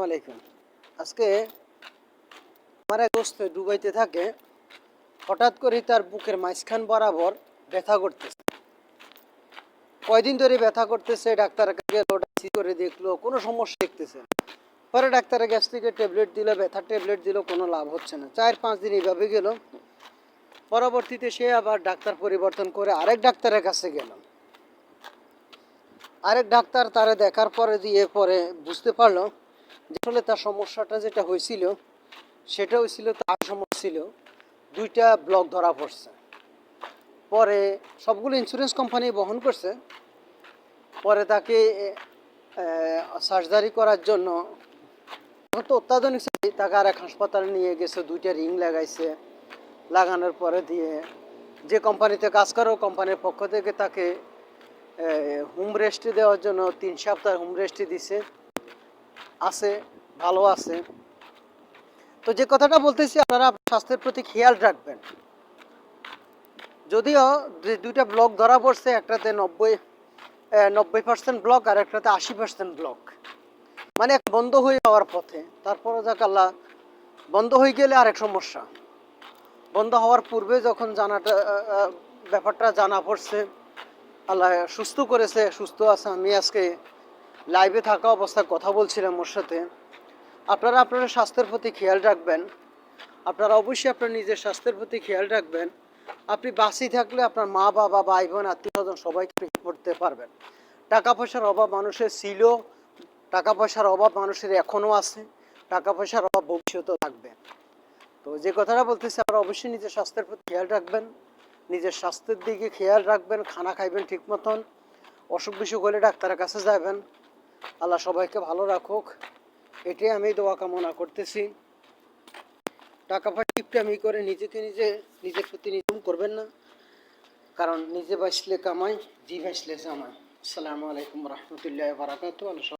আসসালামু আলাইকুম। আজকে আমার এক দোস্ত দুবাইতে থাকে, হঠাৎ করে তার বুকের মাঝখান বরাবর ব্যথা করতেছে। কয়দিন ধরে ব্যথা করতেছে, ডাক্তার গেল করে দেখল, কোনো সমস্যা দেখতেছে পরে ডাক্তারের থেকে ট্যাবলেট দিল, ব্যথার ট্যাবলেট দিল, কোনো লাভ হচ্ছে না। চার পাঁচ দিন এইভাবে গেল। পরবর্তীতে সে আবার ডাক্তার পরিবর্তন করে আরেক ডাক্তারের কাছে গেল। আরেক ডাক্তার তারে দেখার পরে দিয়ে পরে বুঝতে পারল আসলে তার সমস্যাটা যেটা হয়েছিল, সেটা হয়েছিল তার সমস্যা ছিল দুইটা ব্লক ধরা পড়ছে। পরে সবগুলো ইন্স্যুরেন্স কোম্পানি বহন করছে। পরে তাকে সার্জারি করার জন্য তো অত্যাধুনিক তাকে আর এক হাসপাতালে নিয়ে গেছে, দুইটা রিং লাগাইছে। লাগানোর পরে দিয়ে যে কোম্পানিতে কাজ করে কোম্পানির পক্ষ থেকে তাকে হোম রেস্টে দেওয়ার জন্য তিন সপ্তাহ হোম রেস্টে দিছে। আছে, ভালো আছে। তো যে কথাটা বলতেছি, আপনারা স্বাস্থ্যের প্রতি খেয়াল রাখবেন। যদিও দুইটা ব্লক ধরা পড়ছে, একটাতে নব্বই নব্বই পার্সেন্ট ব্লক আর একটাতে আশি পার্সেন্ট ব্লক। মানে বন্ধ হয়ে যাওয়ার পথে, তারপরে যাক আল্লাহ, বন্ধ হয়ে গেলে আরেক সমস্যা। বন্ধ হওয়ার পূর্বে যখন জানাটা ব্যাপারটা জানা পড়ছে, আল্লাহ সুস্থ করেছে, সুস্থ আছে। আমি আজকে লাইভে থাকা অবস্থায় কথা বলছিলাম ওর সাথে। আপনারা আপনার স্বাস্থ্যের প্রতি খেয়াল রাখবেন। আপনারা অবশ্যই আপনার নিজের স্বাস্থ্যের প্রতি খেয়াল রাখবেন। আপনি বাঁচি থাকলে আপনার মা, বাবা ভাই বোন আত্মীয় স্বজন সবাইকে পড়তে পারবেন। টাকা পয়সার অভাব মানুষের ছিল, টাকা পয়সার অভাব মানুষের এখনও আছে, টাকা পয়সার অভাব ভবিষ্যতেও থাকবে। তো যে কথাটা বলতেছি, আপনারা অবশ্যই নিজের স্বাস্থ্যের প্রতি খেয়াল রাখবেন। নিজের স্বাস্থ্যের দিকে খেয়াল রাখবেন, খানা খাইবেন ঠিক মতন। অসুখ বিসুখ হলে ডাক্তারের কাছে যাবেন। আল্লাহ সবাইকে ভালো রাখুক। এটাই আমি দোয়া কামনা করতেছি। টাকা পয়সা টিপটামি করে নিজেকে নিজে, নিজের প্রতি নিজম করবেন না। কারণ নিজে বাঁচলে কামাই, জি বাঁচলে জামাই আসসালামু আলাইকুম রহমতুল্লাহ বারাকাতু আল্লাহ